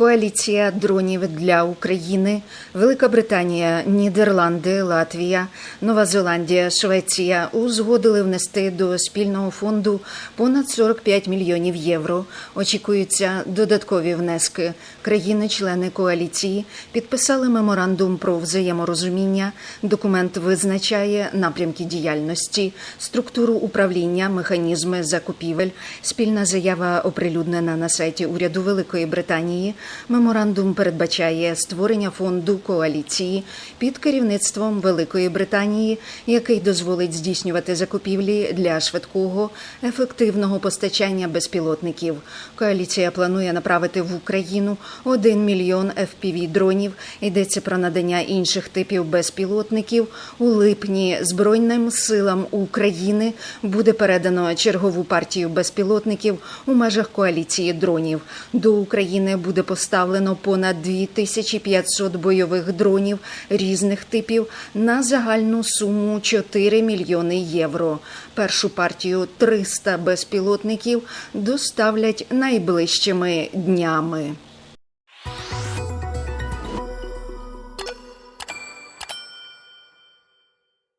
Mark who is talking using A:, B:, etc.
A: Коаліція дронів для України, Велика Британія, Нідерланди, Латвія, Нова Зеландія, Швеція узгодили внести до спільного фонду понад 45 мільйонів євро. Очікуються додаткові внески. Країни-члени коаліції підписали меморандум про взаєморозуміння. Документ визначає напрямки діяльності, структуру управління, механізми закупівель. Спільна заява оприлюднена на сайті уряду Великої Британії. Меморандум передбачає створення фонду коаліції під керівництвом Великої Британії, який дозволить здійснювати закупівлі для швидкого ефективного постачання безпілотників. Коаліція планує направити в Україну 1 мільйон fpv дронів. Йдеться про надання інших типів безпілотників. У липні Збройним силам України буде передано чергову партію безпілотників у межах коаліції дронів. До України буде поставлено понад 2500 бойових дронів різних типів на загальну суму 4 мільйони євро. Першу партію 300 безпілотників доставлять найближчими днями.